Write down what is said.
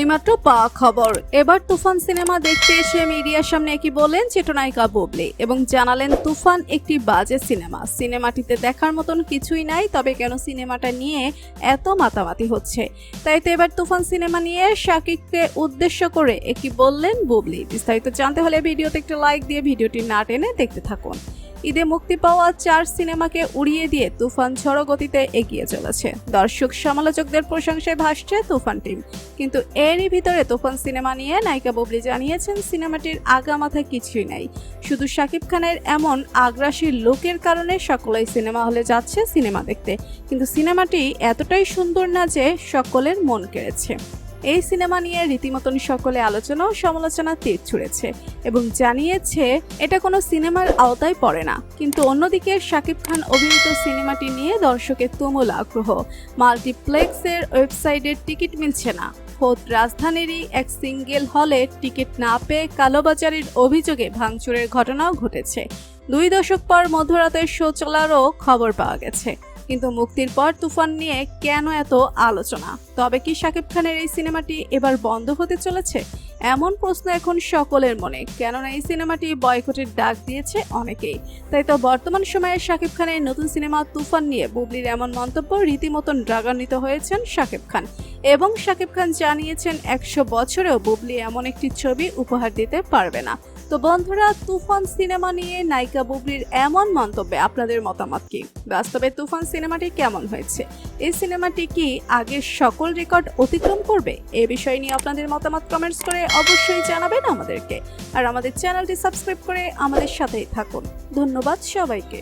এইমাত্র পাওয়া খবর। এবার তুফান সিনেমা দেখতে এসে মিডিয়ার সামনে কি বলেন চিত্রনায়িকা বুবলি এবং জানালেন তুফান একটি বাজে সিনেমা। সিনেমাটিতে দেখার মতন কিছুই নাই, তবে কেন সিনেমাটা নিয়ে এত মাতামাতি হচ্ছে? তাই তো এবার তুফান সিনেমা নিয়ে শাকিবকে উদ্দেশ্য করে একটি বললেন বুবলি। বিস্তারিত জানতে হলে ভিডিওতে একটি লাইক দিয়ে ভিডিওটি না টেনে দেখতে থাকুন। ঈদে মুক্তি পাওয়া চার সিনেমাকে উড়িয়ে দিয়ে তুফান ঝড়ো গতিতে এগিয়ে চলেছে। দর্শক সমালোচকদের প্রশংসায় ভাসছে তুফান টিম। কিন্তু এরই ভিতরে তুফান সিনেমা নিয়ে নায়িকা ববলি জানিয়েছেন, সিনেমাটির আগা মাথায় কিছুই নাই। শুধু শাকিব খানের এমন আগ্রাসী লোকের কারণে সকলেই সিনেমা হলে যাচ্ছে সিনেমা দেখতে। কিন্তু সিনেমাটি এতটাই সুন্দর না যে সকলের মন কেড়েছে। এই সিনেমা নিয়ে রীতিমতন সকলে আলোচনা ও সমালোচনা তীর ছুঁড়েছে এবং জানিয়েছে, এটা কোনো সিনেমার আওতায় পড়ে না। কিন্তু অন্যদিকে শাকিব খান অভিনীত সিনেমাটি নিয়ে দর্শকের তুমুল আগ্রহ। মাল্টিপ্লেক্সের ওয়েবসাইটের টিকিট মিলছে না। খোদ রাজধানীরই এক সিঙ্গেল হলে টিকিট না পেয়ে কালোবাজারের অভিযোগে ভাঙচুরের ঘটনাও ঘটেছে। দুই দশক পর মধ্যরাতের শো চলারও খবর পাওয়া গেছে। কিন্তু মুক্তির পর তুফান নিয়ে কেন এত আলোচনা? তবে কি শাকিব খানের এই সিনেমাটি এবার বন্ধ হতে চলেছে? এমন প্রশ্ন এখন সকলের মনে। কেননা এই সিনেমাটি বয়কটের ডাক দিয়েছে অনেকেই। তাই তো বর্তমান সময়ে শাকিব খানের নতুন সিনেমা তুফান নিয়ে বুবলির এমন মন্তব্য রীতিমতন রাগান্বিত হয়েছেন শাকিব খান। এবং শাকিব খান জানিয়েছেন, একশো বছরেও বুবলি এমন একটি ছবি উপহার দিতে পারবে না। তো বন্ধুরা, তুফান সিনেমা নিয়ে নায়িকা বুবলির এমন মন্তব্যে আপনাদের মতামত কি? বাস্তবে তুফান সিনেমাটি কেমন হয়েছে? এই সিনেমাটি কি আগের সকল রেকর্ড অতিক্রম করবে? এ বিষয় নিয়ে আপনাদের মতামত কমেন্টস করে অবশ্যই জানাবেন আমাদেরকে। আর আমাদের চ্যানেলটি সাবস্ক্রাইব করে আমাদের সাথেই থাকুন। ধন্যবাদ সবাইকে।